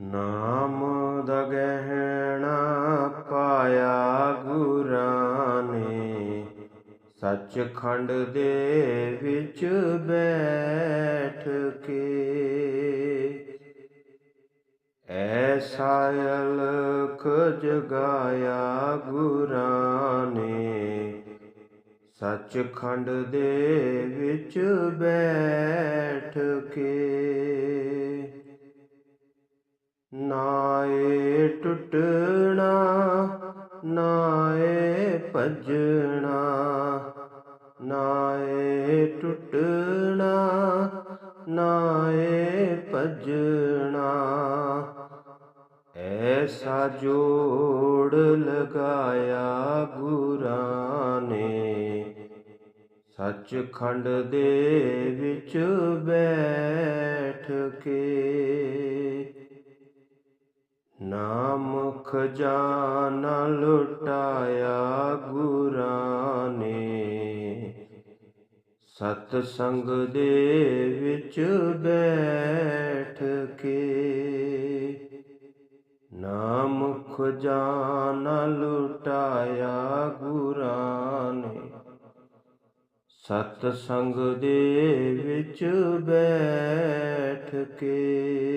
ਨਾਮ ਦਾ ਗਹਿਣਾ ਪਾਇਆ ਗੁਰਾਂ ਨੇ ਸੱਚਖੰਡ ਦੇ ਵਿੱਚ ਬੈਠ ਕੇ। ਐਸਾ ਅਲਖ ਜਗਾਇਆ ਗੁਰਾਂ ਨੇ ਸੱਚਖੰਡ ਦੇ ਵਿੱਚ ਬੈਠ ਕੇ। ਨਾਏ ਟੁੱਟਣਾ, ਨਾਏ ਭਜਣਾ, ਨਾਏ ਟੁੱਟਣਾ, ਨਾਏ ਭਜਣਾ। ਐਸਾ ਜੋੜ ਲਗਾਇਆ ਗੁਰਾਂ ਨੇ, ਸੱਚਖੰਡ ਦੇ ਵਿੱਚ ਬੈਠ ਕੇ। ਨਾਮ ਖਜ਼ਾਨਾ ਲੁਟਾਇਆ ਗੁਰਾਂ ਨੇ ਸਤ ਸੰਗ ਦੇ ਵਿੱਚ ਬੈਠ ਕੇ ਨਾਮ ਖਜ਼ਾਨਾ ਲੁਟਾਇਆ ਗੁਰਾਂ ਨੇ ਸਤ ਸੰਗ ਦੇ ਵਿੱਚ ਬੈਠ ਕੇ